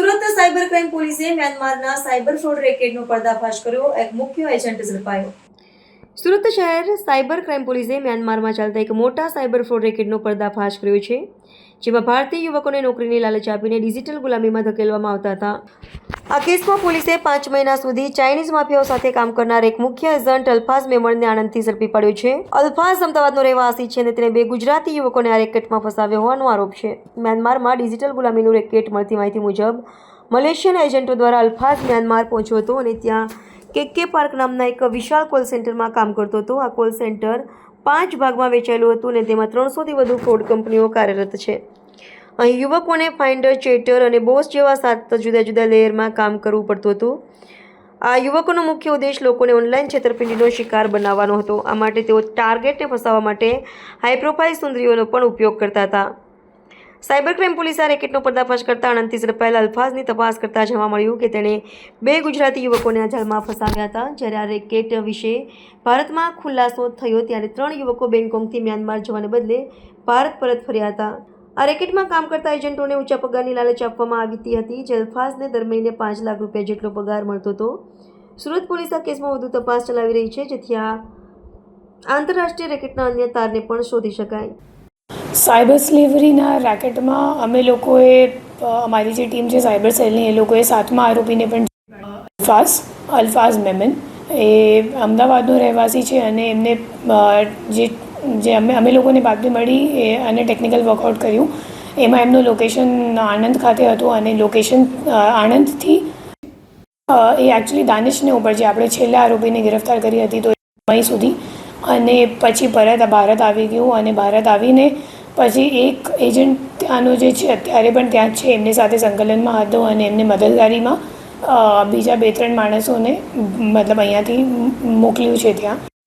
Surat cyber crime પોલીસે મ્યાનમારના cyber fraud રેકેટનો પર્દાફાશ કર્યો. એક મુખ્ય એજન્ટ ઝડપાયો. સુરત શહેર સાયબર ક્રાઇમ પોલીસે મ્યાનમારમાં ચાલતા એક મોટા સાયબર ફ્રોડ રેકેટનો પર્દાફાશ કર્યો છે, જેમાં ભારતીય યુવકોને નોકરીની લાલચ આપીને ડિજિટલ ગુલામીમાં ધકેલવામાં આવતા હતા. આ કેસમાં પોલીસે પાંચ મહિના સુધી ચાઇનીઝ માફિયાઓ સાથે કામ કરનાર એક મુખ્ય એજન્ટ અલ્ફાઝ મેમણને આણંદથી ઝડપી પડ્યો છે. અલ્ફાઝ અમદાવાદનો રહેવાસી છે અને તેને બે ગુજરાતી યુવકોને આ રેકેટમાં ફસાવ્યો હોવાનો આરોપ છે. મ્યાનમારમાં ડિજિટલ ગુલામીનું રેકેટ મળતી માહિતી મુજબ, મલેશિયન એજન્ટો દ્વારા અલ્ફાઝ મ્યાનમાર પહોંચ્યો હતો અને ત્યાં કેકે પાર્ક નામના એક વિશાળ કોલ સેન્ટરમાં કામ કરતો હતો. આ કોલ સેન્ટર પાંચ ભાગમાં વેચાયેલું હતું અને તેમાં ત્રણસોથી વધુ ફ્રોડ કંપનીઓ કાર્યરત છે. અહીં યુવકોને ફાઇન્ડર ચેટર અને બોસ જેવા સાત જુદા જુદા લેયરમાં કામ કરવું પડતું હતું. આ યુવકોનો મુખ્ય ઉદ્દેશ લોકોને ઓનલાઈન છેતરપિંડીનો શિકાર બનાવવાનો હતો. આ માટે તેઓ ટાર્ગેટને ફસાવવા માટે હાઈ પ્રોફાઇલ સુંદરીઓનો પણ ઉપયોગ કરતા હતા. સાયબર ક્રાઇમ પોલીસે આ રેકેટનો પર્દાફાશ કરતા આણંદથી ઝડપાયેલા અલ્ફાઝની તપાસ કરતા જાણવા મળ્યું કે તેણે બે ગુજરાતી યુવકોને આ જાળમાં ફસાવ્યા હતા. જ્યારે આ રેકેટ વિશે ભારતમાં ખુલાસો થયો ત્યારે ત્રણ યુવકો બેંગકોંગથી મ્યાનમાર જવાને બદલે ભારત પરત ફર્યા હતા. આ રેકેટમાં કામ કરતા એજન્ટોને ઊંચા પગારની લાલચ આપવામાં આવી હતી. જે અલ્ફાઝને દર મહિને પાંચ લાખ રૂપિયા જેટલો પગાર મળતો હતો. સુરત પોલીસ આ કેસમાં વધુ તપાસ ચલાવી રહી છે, જેથી આ આંતરરાષ્ટ્રીય રેકેટના અન્ય તારને પણ શોધી શકાય. સાયબર સ્લેવરીના રેકેટમાં અમે લોકોએ અમારી જે ટીમ છે સાયબર સેલની, એ લોકોએ સાતમા આરોપીને પણ અલ્ફાઝ અલ્ફાઝ મેમન એ અમદાવાદનો રહેવાસી છે અને એમને જે જે અમે અમે લોકોને બાતમી મળી એ અને ટેકનિકલ વર્કઆઉટ કર્યું. એમાં એમનું લોકેશન આણંદ ખાતે હતું અને લોકેશન આણંદથી એ એકચ્યુઅલી દાનિશને ઉપર જે આપણે છેલ્લા આરોપીને ગિરફ્તાર કરી હતી તો મઈ સુધી. અને પછી પરત ભારત આવી ગયું અને ભારત આવીને પછી એક એજન્ટ ત્યાંનો જે છે, અત્યારે પણ ત્યાં જ છે. એમની સાથે સંકલનમાં હતો અને એમને મદદગારીમાં બીજા બે ત્રણ માણસોને મતલબ અહીંયાથી મોકલ્યું છે ત્યાં.